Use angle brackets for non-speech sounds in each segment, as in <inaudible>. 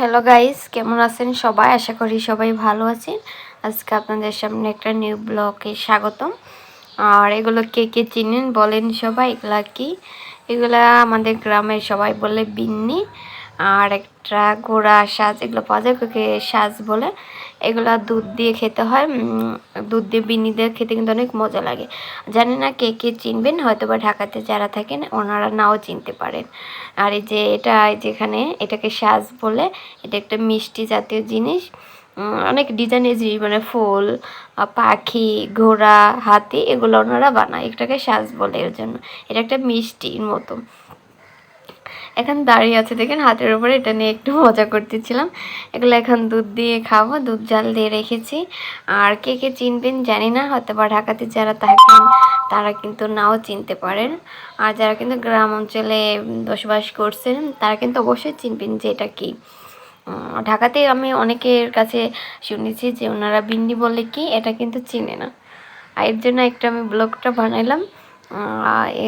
Hello guys কেমন আছেন সবাই? আশা করি সবাই ভালো আছেন। আজকে আপনাদের সামনে একটা নিউ ব্লগে স্বাগতম। আর এগুলো কে কে চিনেন বলেন সবাই, এগুলা কি? এগুলা আমাদের গ্রামের সবাই বলে বিন্নি। আর একটা ঘোড়া সাজ, এগুলো পাওয়া যায় সাজ বলে। এগুলা দুধ দিয়ে খেতে হয় দুধ দিয়ে বিনি দিয়ে খেতে কিন্তু অনেক মজা লাগে। জানি না কে কে চিনবেন হয়তো বা ঢাকাতে যারা থাকেন ওনারা নাও চিনতে পারেন। আর এই যে এটা যেখানে এটাকে সাজ বলে, এটা একটা মিষ্টি জাতীয় জিনিস। অনেক ডিজাইনের জিনিস মানে ফুল পাখি, ঘোড়া, হাতি, এগুলো ওনারা বানায়। এটাকে সাজ বলে এর জন্য। এটা একটা মিষ্টির মতো। এখন দাঁড়িয়ে আছে, দেখেন হাতের উপরে, এটা নিয়ে একটু <laughs> মজা করতেছিলাম। এগুলো এখন দুধ দিয়ে খাব, দুধ জাল দিয়ে রেখেছি। আর কে কে চিনবেন জানি না হয়তো বা ঢাকাতে যারা থাকেন, তারা কিন্তু নাও চিনতে পারেন। আর যারা কিন্তু গ্রাম অঞ্চলে বসবাস করছেন, তারা কিন্তু অবশ্যই চিনবেন যে এটা কী। ঢাকাতে আমি অনেকের কাছে শুনেছি যে ওনারা বিন্দি বলে কি, এটা কিন্তু চিনে না। আর এর জন্য একটা আমি ব্লগটা বানাইলাম।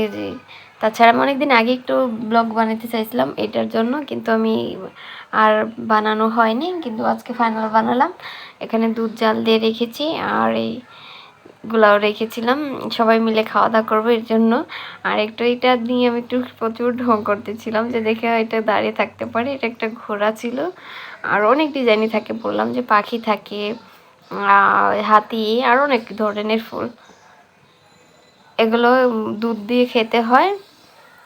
এর তাছাড়া আমি অনেকদিন আগে একটু ব্লগ বানাতে চাইছিলাম এটার জন্য, কিন্তু আমি আর বানানো হয়নি, কিন্তু আজকে ফাইনাল বানালাম। এখানে দুধ জাল দিয়ে রেখেছি আর এই গুলাও রেখেছিলাম। সবাই মিলে খাওয়া দাওয়া করব এর জন্য। আর একটু এটা নিয়ে আমি একটু প্রচুর ঢং করতেছিলাম যে দেখে এটা দাঁড়িয়ে থাকতে পারে। এটা একটা ঘোড়া ছিল। আর অনেক ডিজাইনই থাকে, বললাম যে পাখি থাকে হাতি, আর অনেক ধরনের ফুল। এগুলো দুধ দিয়ে খেতে হয়।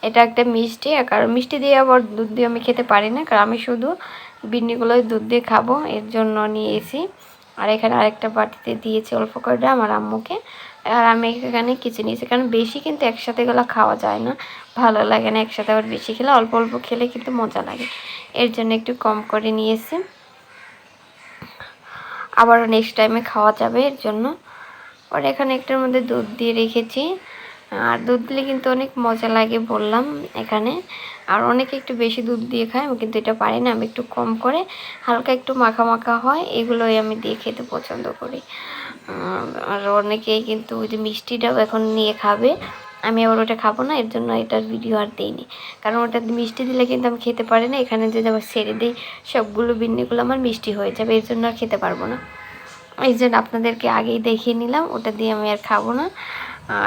এটা একটা মিষ্টি কারণ মিষ্টি দিয়ে আবার দুধ দিয়ে আমি খেতে পারি না, কারণ আমি শুধু বিন্নিগুলোই দুধ দিয়ে খাব, এর জন্য নিয়েছি আর এখানে আরেকটা বাটিতে দিয়েছি অল্প করে আমার আম্মুকে, আর আমি এখানে কিছু নিয়েছি, কারণ বেশি কিন্তু একসাথে এগুলো খাওয়া যায় না, ভালো লাগে না একসাথে আবার বেশি খেলে, অল্প অল্প খেলে কিন্তু মজা লাগে। এর জন্য একটু কম করে নিয়েছি। আবার নেক্সট টাইমে খাওয়া যাবে এর জন্য। আর এখানে একটার মধ্যে দুধ দিয়ে রেখেছি। আর দুধ দিলে কিন্তু অনেক মজা লাগে বললাম এখানে। আর অনেকে একটু বেশি দুধ দিয়ে খায়, আমি কিন্তু এটা পারি না, আমি একটু কম করে। হালকা একটু মাখা মাখা হয়, এগুলোই আমি দিয়ে খেতে পছন্দ করি। আর অনেকেই কিন্তু ওই যে মিষ্টিটাও এখন নিয়ে খাবে। আমি আবার ওটা খাব না, এর জন্য এটার ভিডিও আর দিইনি। কারণ ওটা মিষ্টি দিলে কিন্তু আমি খেতে পারি না, এখানে যদি আবার ছেড়ে দিই, সবগুলো বিন্নিগুলো আমার মিষ্টি হয়ে যাবে, এর জন্য আর খেতে পারব না। এই জন্য আপনাদেরকে আগেই দেখিয়ে নিলাম, ওটা দিয়ে আমি আর খাব না।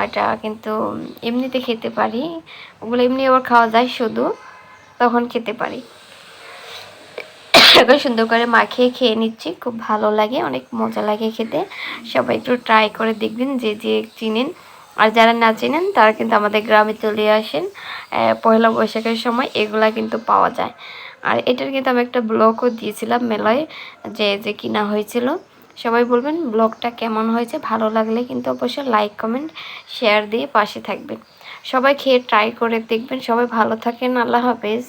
এটা কিন্তু এমনিতে খেতে পারি। ওগুলো এমনি আবার খাওয়া যায় শুধু, তখন খেতে পারি। এখন সুন্দর করে মাখিয়ে খেয়ে নিচ্ছি, খুব ভালো লাগে, অনেক মজা লাগে খেতে। সবাই একটু ট্রাই করে দেখবেন, যে যে চিনেন। আর যারা না চেনেন, তারা কিন্তু আমাদের গ্রামে চলে আসেন। পয়লা বৈশাখের সময় এগুলা কিন্তু পাওয়া যায়। আর এটার কিন্তু আমি একটা ব্লগও দিয়েছিলাম মেলায়, যে যে কিনা হয়েছিল। সবাই বলবেন ব্লগটা কেমন হয়েছে, ভালো লাগলে কিন্তু অবশ্যই লাইক কমেন্ট শেয়ার দিয়ে পাশে থাকবেন। সবাই খেয়ে ট্রাই করে দেখবেন। সবাই ভালো থাকেন। আল্লাহ হাফেজ।